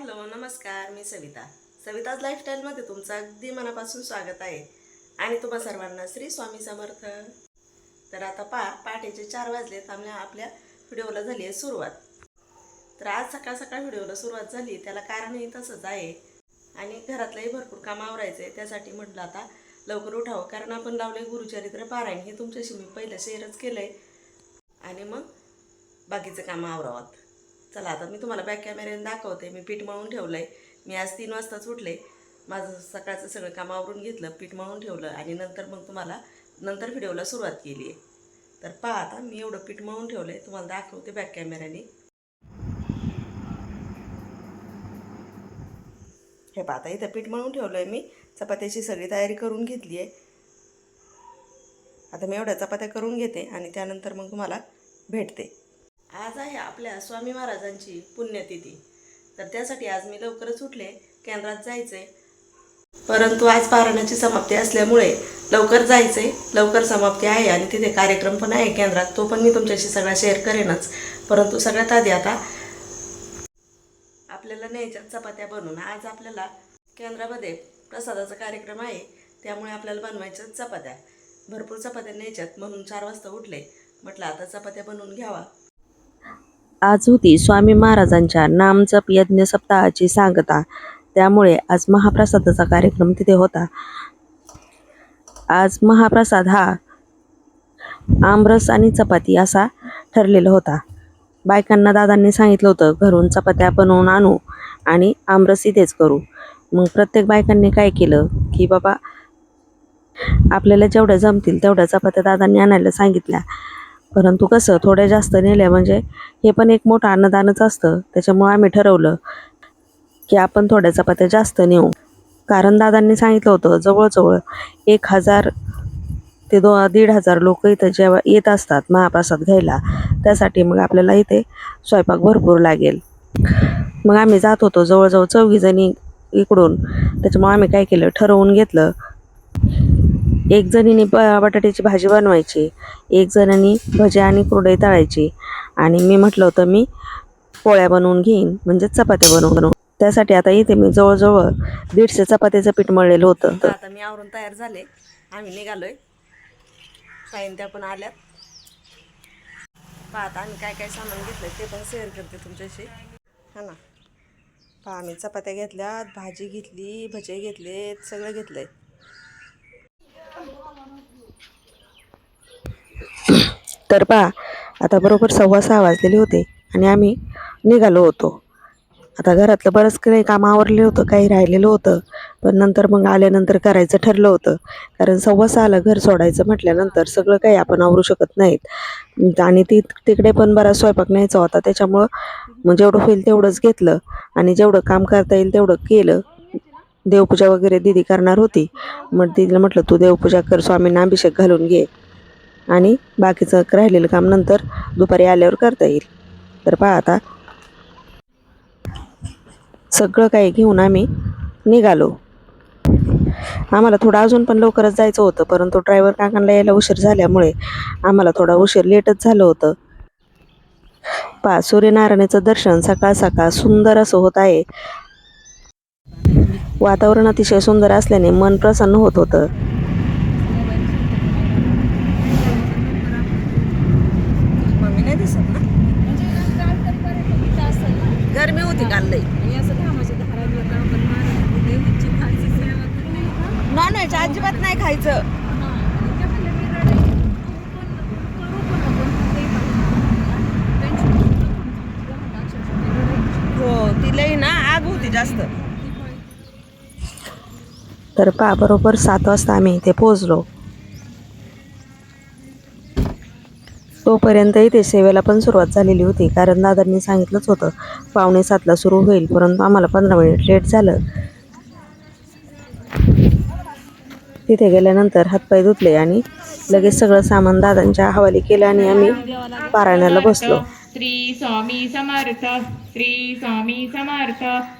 Hello नमस्कार मी सविता. सविताज लाईफस्टाईलमध्ये तुमचं अगदी मनापासून स्वागत आहे. आणि तुम्हा सर्वांना श्री स्वामी समर्थ. तर आता पा पहाटेचे चार वाजले थांबल्या आपल्या व्हिडिओला झाली आहे सुरुवात. तर आज सकाळ सकाळ व्हिडिओला सुरुवात झाली त्याला कारणही तसंच आहे. आणि घरातलंही भरपूर काम आवरायचं आहे त्यासाठी म्हटलं आता लवकर उठावं कारण आपण लावले गुरुचरित्र पारायण हे तुमच्याशी मी पहिलं शेअरच केलं आहे आणि मग बाकीचं कामं आवरावत चला आता मी तुम्हाला बॅक कॅमेऱ्याने दाखवते. मी पीठ मळून ठेवलं आहे मी आज तीन वाजताच उठले. माझं सकाळचं सगळं काम आवरून घेतलं पीठ मळून ठेवलं आणि नंतर मग तुम्हाला नंतर व्हिडिओला सुरुवात केली आहे. तर पहा आता मी एवढं पीठ मळून ठेवलं आहे तुम्हाला दाखवते बॅक कॅमेऱ्याने हे पहा आता इथं पीठ मळून ठेवलं आहे मी. चपात्याची सगळी तयारी करून घेतली आहे. आता मी एवढ्या चपात्या करून घेते आणि त्यानंतर मग तुम्हाला भेटते. आज आहे आपल्या स्वामी महाराजांची पुण्यतिथी. तर त्यासाठी आज मी लवकरच उठले केंद्रात जायचे. परंतु आज पारायणाची समाप्ती असल्यामुळे लवकर जायचे लवकर समाप्ती आहे आणि तिथे कार्यक्रम पण आहे केंद्रात तो पण मी तुमच्याशी सगळा शेअर करेनच. परंतु सगळ्यात आधी आता आपल्याला न्यायच्या चपात्या बनवून आज आपल्याला केंद्रामध्ये प्रसादाचा कार्यक्रम आहे त्यामुळे आपल्याला बनवायच्या चपात्या. भरपूर चपात्या न्यायच्यात म्हणून चार वाजता उठले. म्हटलं आता चपात्या बनवून घ्यावा. आज होती स्वामी महाराजांच्या नामजप यज्ञ सप्ताहाची सांगता. त्यामुळे आज महाप्रसादाचा कार्यक्रम तिथे होता. आज महाप्रसाद हा आमरस आणि चपाती असा ठरलेला होता. बायकांना दादांनी सांगितलं होतं घरून चपात्या बनवून आणू आणि आमरस इथेच करू. मग प्रत्येक बायकांनी काय केलं की बाबा आपल्याला जेवढ्या जमतील तेवढ्या चपात्या दादांनी आणायला सांगितल्या. परंतु कसं थोड्या जास्त नेल्या म्हणजे हे पण एक मोठं अन्नदानच असतं. त्याच्यामुळं आम्ही ठरवलं की आपण थोड्या चपात्या जास्त नेऊ. कारण दादांनी सांगितलं होतं जवळजवळ एक हजार ते दो दीड हजार लोक इथं जेव्हा येत असतात महाप्रसाद घ्यायला त्यासाठी मग आपल्याला इथे स्वयंपाक भरपूर लागेल. मग आम्ही जात होतो जवळजवळ चौघीजणी इकडून. त्याच्यामुळे आम्ही काय केलं ठरवून घेतलं. एक जणीने ब बटाट्याची भाजी बनवायची एक जणांनी भजी आणि कुरडई तळायची. आणि मी म्हटलं होतं मी पोळ्या बनवून घेईन म्हणजे चपात्या बनवून बनवून त्यासाठी आता इथे मी जवळजवळ दीडशे चपात्याचं पीठ मळलेलं होतं. तर आता मी आवरून तयार झाले. आम्ही निघालोय. ताईन त्या पण आल्यात. पहा आता आम्ही काय काय सामान घेतलं ते पण शेअर करते तुमच्याशी. हा ना. पहा आम्ही चपात्या घेतल्यात भाजी घेतली भजे घेतलेत सगळं घेतलंय. तर पहा आता बरोबर सव्वा सहा वाजलेले होते आणि आम्ही निघालो होतो. आता घरातलं बरंच काही काम आवरले होतं काही राहिलेलं होतं पण नंतर मग आल्यानंतर करायचं ठरलं होतं. कारण सव्वा सहाला घर सोडायचं म्हटल्यानंतर सगळं काही आपण आवरू शकत नाहीत. आणि ती तिकडे पण बराच स्वयंपाक न्यायचा होता त्याच्यामुळं मग जेवढं होईल तेवढंच घेतलं आणि जेवढं काम करता येईल तेवढं केलं. देवपूजा वगैरे दिदी करणार होती. मग दिदीला म्हटलं तू देवपूजा कर स्वामींना अभिषेक घालून घे. आणि बाकीचं राहिलेलं काम नंतर दुपारी आल्यावर करता येईल. तर पहा आता. सगळं काही घेऊन आम्ही निघालो. आम्हाला थोडं अजून पण लवकरच जायचं होतं परंतु ड्रायव्हर काकांना यायला उशीर झाल्यामुळे आम्हाला थोडा उशीर लेटच झालं होतं. पहा सूर्यनारायणाचं दर्शन सकाळ सकाळ सुंदर असं होत आहे. वातावरण अतिशय सुंदर असल्याने मन प्रसन्न होत होतं मम्मी नाही दिसत ना गरमी होती काल लई नॉन व्हेज अजिबात नाही खायचं हो ती लई ना आग होती जास्त तर पा बरोबर सात वाजता आम्ही इथे पोचलो तोपर्यंत इथे सेवेला पण सुरुवात झालेली होती कारण दादांनी सांगितलंच होतं पावणे सातला सुरू होईल परंतु आम्हाला पंधरा मिनिट लेट झालं. तिथे गेल्यानंतर हातपाय धुतले आणि लगेच सगळं सामान दादांच्या हवाली केलं आणि आम्ही पारायणाला बसलो. श्री स्वामी समर्थ श्री स्वामी समर्थ.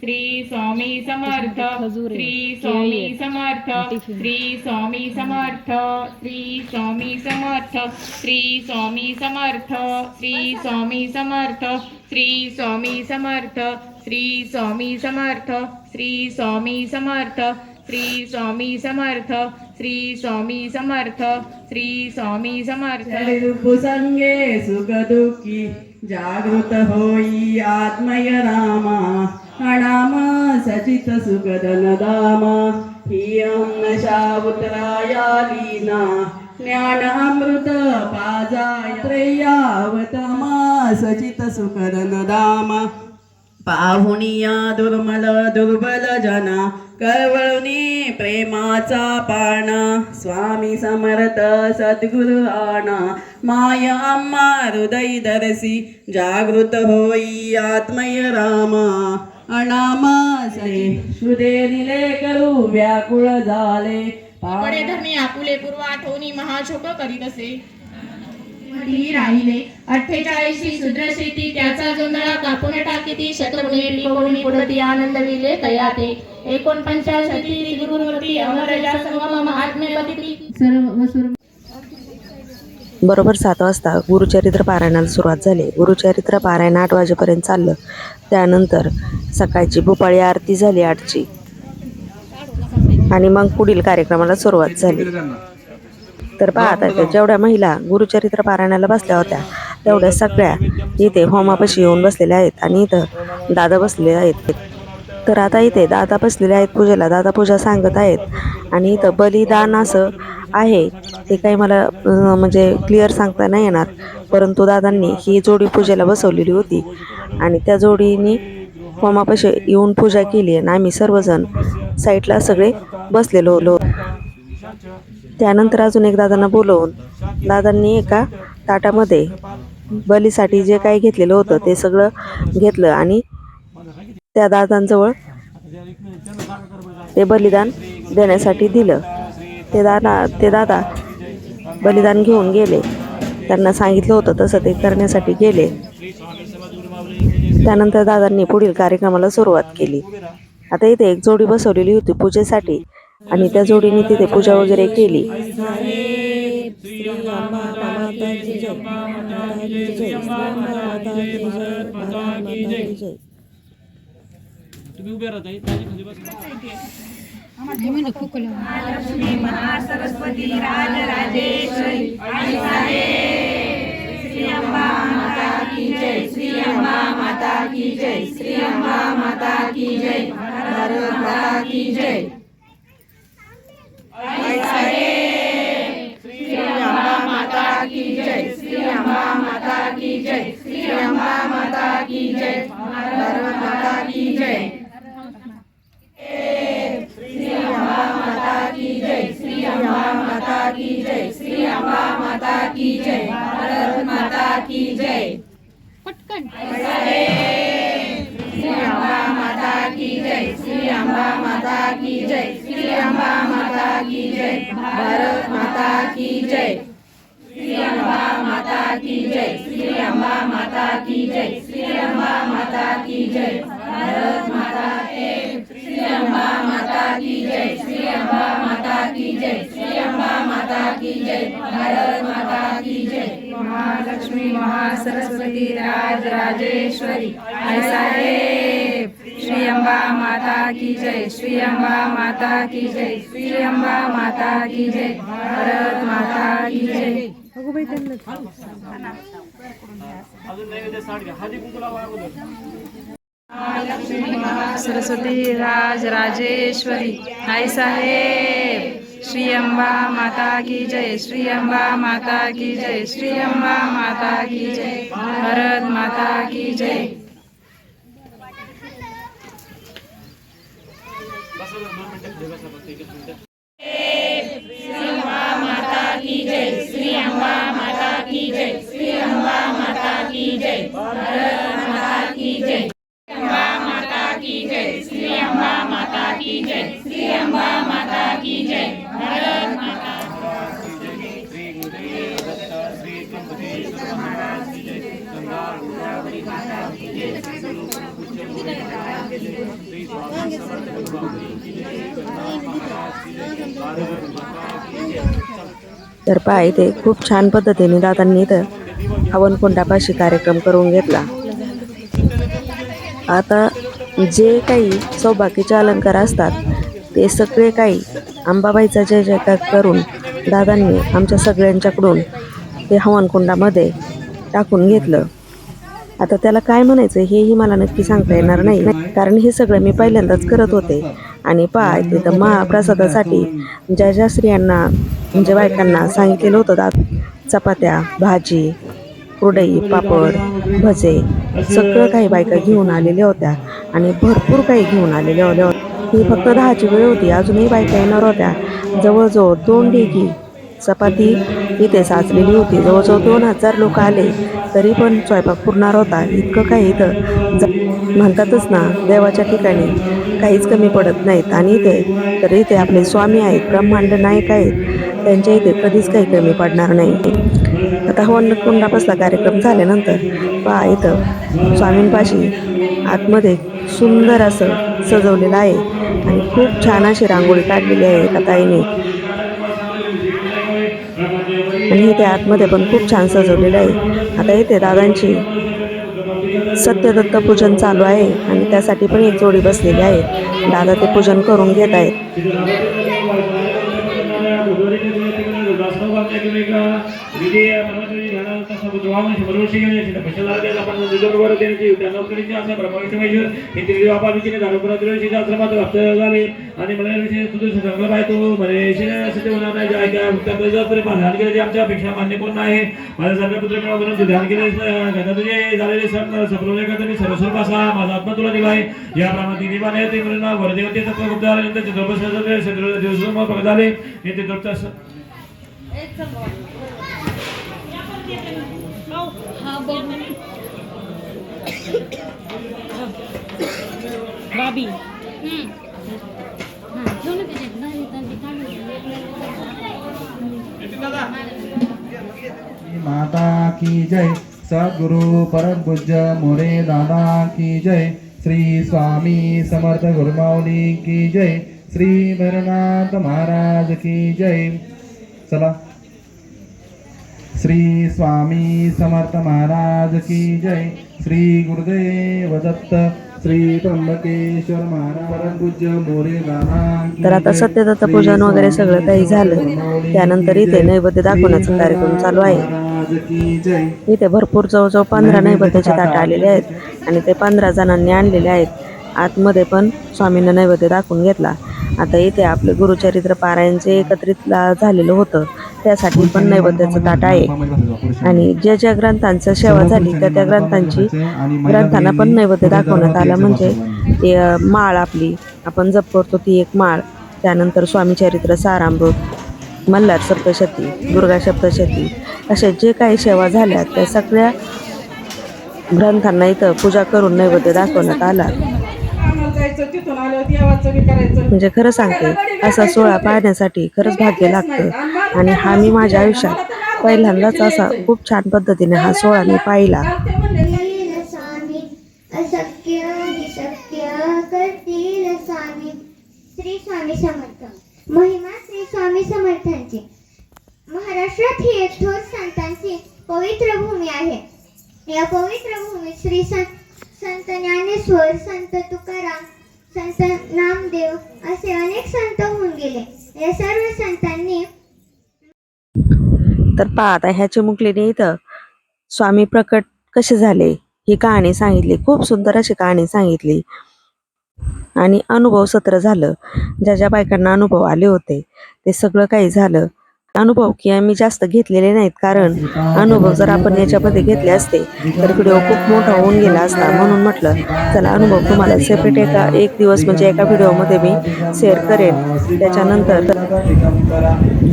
श्री स्वामी समर्थ श्री स्वामी समर्थ श्री स्वामी समर्थ श्री स्वामी समर्थ श्री स्वामी समर्थ श्री स्वामी समर्थ श्री स्वामी समर्थ श्री स्वामी समर्थ श्री स्वामी समर्थ श्री स्वामी समर्थ श्री स्वामी समर्थ श्री स्वामी समर्थ संगे सुख दुःखी जागृत होई आत्मय रामा अणाम सचित सुखदन दामा ही नशा उतराया लीना ज्ञान अमृत पाजाय त्रयावतमा सचित सुखदन दामा पाहुनिया दुर्मल दुर्बल जना। कळवळुनी प्रेमाचा पाणा स्वामी समर्थ सद्गुरु आणा। ಮಾಯ ಅಮ್ಮ ಹೃದಯ ಧರಿಸಿ ಜಾಗೃತ ಹೋಯಿ ಆತ್ಮಯ अनामासे हृदय दिले करू झाले. पडे धर्मी आपुले पूर्व आठवणी महाशोक करीत असे. राहिले अठ्ठेचाळीशी शूद्र शेती त्याचा जोंधळा कापून टाकीती शतगुणी लिंबोणी पुरती आनंद विले तयाते. एकोणपंचाशती गुरुमूर्ती अमरेला संगम महात्म्यवती सर्व बरोबर सात वाजता गुरुचरित्र पारायणाला सुरुवात झाली. गुरुचरित्र पारायण आठ वाजेपर्यंत चाललं. त्यानंतर सकाळची भोपाळी आरती झाली आठची. आणि मग पुढील कार्यक्रमाला सुरुवात झाली. तर पहा आता जेवढ्या महिला गुरुचरित्र पारायणाला बसल्या होत्या तेवढ्या सगळ्या इथे होमापाशी येऊन बसलेल्या आहेत आणि इथं दादा बसलेले आहेत. तर आता इथे दादा बसलेले आहेत पूजेला. दादा पूजा सांगत आहेत आणि इथं बलिदान असं आहे. ते काही मला म्हणजे क्लिअर सांगता नाही येणार. परंतु दादांनी ही जोडी पूजेला बसवलेली होती. आणि त्या जोडीने कोमापाशी येऊन पूजा केली आणि आम्ही सर्वजण साईडला सगळे बसलेलो होलो त्यानंतर अजून एक दादांना बोलवून दादांनी एका ताटामध्ये बलीसाठी जे काही घेतलेलं होतं ते सगळं घेतलं आणि त्या दादांजवळ ते बलिदान देण्यासाठी दिलं. ते दादा ते दादा बलिदान घेऊन गेले. त्यांना सांगितलं होतं तसं ते करण्यासाठी गेले. त्यानंतर दादांनी पुढील कार्यक्रमाला सुरुवात केली. आता इथे एक जोडी बसवलेली होती पूजेसाठी आणि त्या जोडीने तिथे पूजा वगैरे केली. तुम्ही उभे महालक्ष्मी महासरस्वती राजराजेश्वरी श्री अंबा माता की जय श्री अम्बा माता की जय श्री अंबा माता की जय भारत माता की जय. जय भारत माता की जय. पटकन. श्री अंबा माता की जय श्री अंबा माता की जय श्री अंबा माता की जय भारत माता की जय. श्री अंबा माता की जय श्री अंबा माता की जय श्री अंबा माता की जय भारत माता श्री अंबा की जय श्री अम्बा माता की जय श्री अम्बा माता की जय भारत माता की जय। महालक्ष्मी महासरस्वती राज राजेश्वरी श्री अम्बा माता की जय श्री अम्बा माता की जय श्री अम्बा माता की जय भारत माता की जय। सरस्वती राज राजेश्वरी. आई साहेब. श्री अंबा माता की जय. श्री अंबा माता की जय. श्री अंबा माता की जय. भारत माता की जय. श्री जरा, माता की जय. श्री फक्त माता की जय. श्री अंबा माता की जय. की जय. श्री अंबा माता की जय. भारत माता तर पहा इथे खूप छान पद्धतीने दादांनी इथं हवन कुंडापाशी कार्यक्रम करून घेतला. आता जे काही सौभाग्याचे अलंकार असतात ते सगळे काही अंबाबाईचा जय जयकार करून दादांनी आमच्या सगळ्यांच्याकडून ते हवनकुंडामध्ये टाकून घेतलं. आता त्याला काय म्हणायचं हेही मला नक्की सांगता येणार नाही. कारण हे सगळं मी पहिल्यांदाच करत होते. आणि पहा तिथं महाप्रसादासाठी ज्या ज्या स्त्रियांना म्हणजे बायकांना सांगितलेलं होतं दात चपात्या भाजी कुरडई पापड भजे सगळं काही बायका घेऊन आलेल्या होत्या. आणि भरपूर काही घेऊन आलेल्या होत्या ही फक्त दहाची वेळ होती. अजूनही बायका येणार होत्या. जवळजवळ दोन डेगी चपाती इथे साचलेली होती. जवळजवळ दोन हजार लोक आले. तरी पण स्वयंपाक पुरणार होता. इतकं काही इथं ज- म्हणतातच ना देवाच्या ठिकाणी काहीच कमी पडत नाहीत. आणि इथे तर इथे आपले स्वामी आहेत ब्रह्मांड नायक आहेत. त्यांच्या इथे कधीच काही कमी पडणार नाही. आता हवन कुंडापासला कार्यक्रम झाल्यानंतर पहा इथं स्वामींपाशी आतमध्ये सुंदर असं सजवलेलं आहे. आणि खूप छान अशी रांगोळी काढलेली आहे एका ताईने. आणि इथे आतमध्ये पण खूप छान सजवलेलं आहे. आता इथे दादांची सत्यदत्त पूजन चालू आहे आणि त्यासाठी पण एक जोडी बसलेली आहे. दादा ते पूजन करून घेत आहेत. आणि मला विषय तुझं चांगलं पाहिजे तू म्हणे होणार नाही जे ऐका ध्यान केलं ते आमच्या अपेक्षा मान्य कोण नाही माझ्या सर्व पुत्र मिळवा ध्यान केलं तुझे झालेले सण सफलवले का तुम्ही सर्वस्वर माझा आत्मा तुला दिला आहे या प्रमाणे ते म्हणून वरदेवते आल्यानंतर चित्रपट झाले हे ते दत्त माता की जय सद्गुरु परम पूज्य मोरे दादा की जय श्री स्वामी समर्थ गुरुमाऊली की जय श्री भरनाथ महाराज की जय। चला श्री स्वामी समर्थ महाराज की जय। श्री गुरुदेव दत्त श्री त्र्यंबकेश्वर महाराज पूज्य मोरे तर आता. सत्यदत्त पूजन वगैरे सगळं काही झालं. त्यानंतर इथे. नैवेद्य दाखवण्याचा कार्यक्रम चालू आहे. इथे भरपूर जवळजवळ पंधरा नैवेद्याचे ताट आलेले आहेत आणि ते पंधरा जणांनी आणलेले आहेत. आतमध्ये पण स्वामींना नैवेद्य दाखवून घेतला. आता इथे आपलं गुरुचरित्र पारायणचे एकत्रित झालेलं होतं. त्यासाठी पण नैवेद्याचं ताट आहे. आणि ज्या ज्या ग्रंथांचं सेवा झाली त्या त्या ग्रंथांची ग्रंथांना पण नैवेद्य दाखवण्यात आला. म्हणजे ते माळ आपली आपण जप करतो ती एक माळ. त्यानंतर स्वामी चरित्र सारामृत मल्हार सप्तशती दुर्गा सप्तशती अशा जे काही सेवा झाल्या त्या सगळ्या ग्रंथांना इथं पूजा करून नैवेद्य दाखवण्यात आला. म्हणजे खरं सांगते असा सोहळा पाहण्यासाठी खरंच भाग्य लागतं. आणि हा मी माझ्या आयुष्यात पहिल्यांदाच असा खूप छान पद्धतीने हा सोहळा मी पाहिला. श्री स्वामी समर्थ. महिमा श्री स्वामी समर्थांची. महाराष्ट्रात ही एक थोर संतांची पवित्र भूमी आहे. या पवित्र भूमीत श्री संत संत ज्ञानेश्वर संत तुकाराम संत नामदेव असे अनेक संत होऊन गेले. या सर्व संतांनी तर पहा आता ह्या चिमुकलीने इथं स्वामी प्रकट कसे झाले ही कहाणी सांगितली. खूप सुंदर अशी कहाणी सांगितली. आणि अनुभव सत्र झालं. ज्या ज्या बायकांना अनुभव आले होते ते सगळं काही झालं. अनुभव की मी जास्त घेतलेले नाहीत. कारण अनुभव जर आपण याच्यामध्ये घेतले असते तर व्हिडिओ खूप मोठा होऊन गेला असता म्हणून म्हटलं चला अनुभव तुम्हाला सेपरेट एका एक दिवस म्हणजे एका व्हिडिओमध्ये मी शेअर करेन. त्याच्यानंतर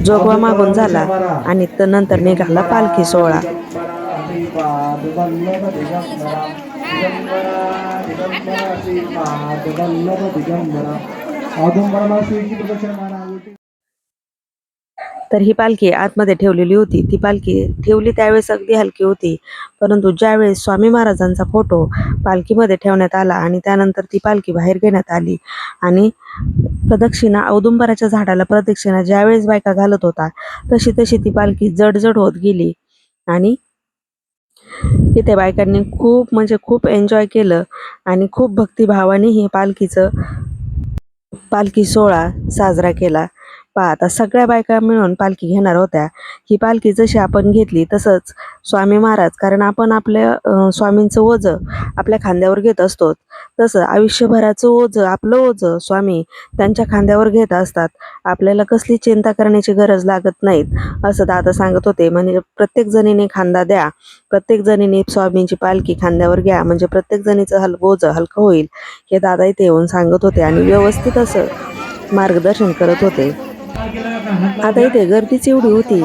जोगवा मागून झाला आणि नंतर निघाला पालखी सोहळा. दिगंबरा तर ही पालखी आतमध्ये ठेवलेली होती. ती पालखी ठेवली त्यावेळेस अगदी हलकी होती. परंतु ज्यावेळेस स्वामी महाराजांचा फोटो पालखीमध्ये ठेवण्यात आला आणि त्यानंतर ती पालखी बाहेर घेण्यात आली आणि प्रदक्षिणा औदुंबराच्या झाडाला प्रदक्षिणा ज्यावेळेस बायका घालत होता तशी तशी ती पालखी जडजड होत गेली आणि इथे बायकांनी खूप म्हणजे खूप एन्जॉय केलं आणि खूप भक्तिभावाने ही पालखीचं पालखी सोहळा साजरा केला. पहा आता सगळ्या बायका मिळून पालखी घेणार होत्या. ही पालखी जशी आपण घेतली तसंच स्वामी महाराज कारण आपण आपल्या स्वामींचं ओझं आपल्या खांद्यावर घेत असतो. तसं आयुष्यभराचं ओझं आपलं ओझं स्वामी त्यांच्या खांद्यावर घेत असतात. आपल्याला कसली चिंता करण्याची गरज लागत नाहीत असं दादा सांगत होते. म्हणजे प्रत्येक जणीने खांदा द्या. प्रत्येक जणीने स्वामींची पालखी खांद्यावर घ्या. म्हणजे प्रत्येक जणीचं हल ओझं हलकं होईल. हे दादा इथे येऊन सांगत होते आणि व्यवस्थित असं मार्गदर्शन करत होते. आता इथे गर्दीच एवढी होती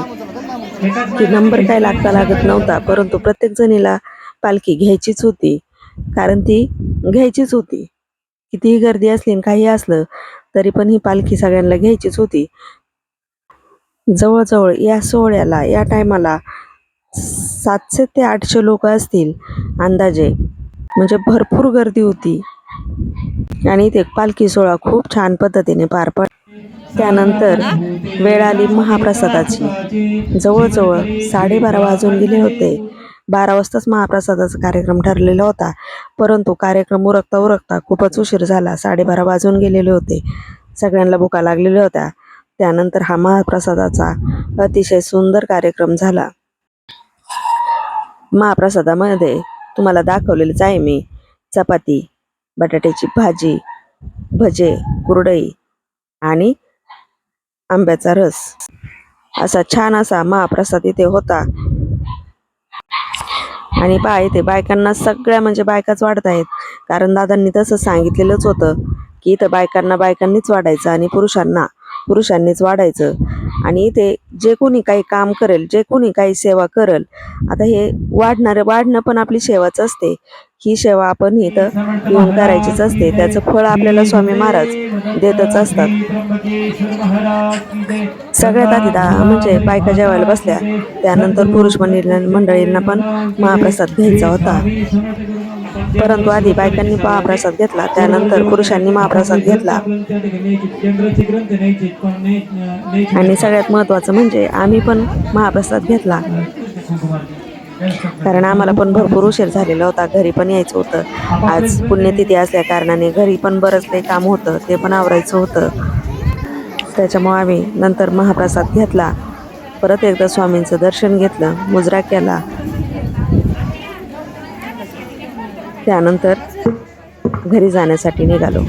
की नंबर काय लागता लागत नव्हता परंतु प्रत्येक जणीला पालखी घ्यायचीच होती. कारण ती घ्यायचीच होती. कितीही गर्दी असली काही असलं तरी पण ही पालखी सगळ्यांना घ्यायचीच होती. जवळजवळ या सोहळ्याला या टायमाला सातशे ते आठशे लोक असतील अंदाजे. म्हणजे भरपूर गर्दी होती. आणि इथे पालखी सोहळा खूप छान पद्धतीने पार पड त्यानंतर वेळ आली महाप्रसादाची. जवळजवळ साडेबारा वाजून गेले होते. बारा वाजताच महाप्रसादाचा कार्यक्रम ठरलेला होता. परंतु कार्यक्रम उरकता उरकता खूपच उशीर झाला. साडेबारा वाजून गेलेले होते. सगळ्यांना भुका लागलेल्या होत्या. त्यानंतर हा महाप्रसादाचा अतिशय सुंदर कार्यक्रम झाला. महाप्रसादामध्ये तुम्हाला दाखवलेले आहे मी. चपाती बटाट्याची भाजी भजे कुरडई आणि आंब्याचा रस. असा छान असा महाप्रसाद इथे होता. आणि पहा इथे बायकांना सगळ्या म्हणजे बायकाच वाढत आहेत कारण दादांनी तसं सांगितलेलंच होतं की इथं बायकांना बायकांनीच वाढायचं आणि पुरुषांना. पुरुषांनीच वाढायचं. आणि इथे जे कोणी काही काम करेल जे कोणी काही सेवा करेल आता हे वाढणारं वाढणं पण आपली सेवाच असते. ही सेवा आपण इथं येऊन करायचीच असते. त्याचं फळ आपल्याला स्वामी महाराज देतच असतात. सगळ्यात आधी दहा म्हणजे बायका जेवायला बसल्या. त्यानंतर पुरुष मंडळी मंडळींना पण महाप्रसाद घ्यायचा होता. परंतु आधी बायकांनी महाप्रसाद घेतला त्यानंतर पुरुषांनी महाप्रसाद घेतला. आणि सगळ्यात महत्त्वाचं म्हणजे आम्ही पण महाप्रसाद घेतला. कारण आम्हाला पण भरपूर उशीर झालेला होता घरी पण यायचं होतं. आज पुण्यतिथी असल्या कारणाने घरी पण बरंच काही काम होतं ते पण आवरायचं होतं. त्याच्यामुळे आम्ही नंतर महाप्रसाद घेतला. परत एकदा स्वामींचं दर्शन घेतलं मुजरा केला. त्यानंतर घरी जाण्यासाठी निघालो.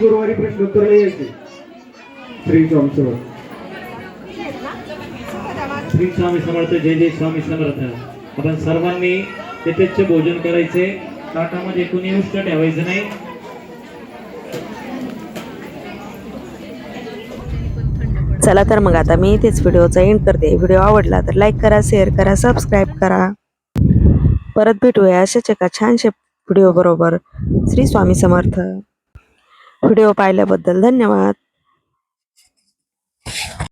गुरुवारी श्री स्वामी समर्थ. श्री स्वामी समर्थ जय जय स्वामी समर्थ. आपण सर्वांनी यथेच्छ भोजन करायचे. ताटामध्ये कुणी उष्ट ठेवायचं नाही. चला तर मग आता मी इथेच व्हिडिओचा एंड करते. व्हिडिओ आवडला तर लाईक करा शेअर करा सबस्क्राईब करा. परत भेटूया. अशाच एका छानशा व्हिडिओ बरोबर. श्री स्वामी समर्थ. व्हिडिओ पाहिल्याबद्दल धन्यवाद.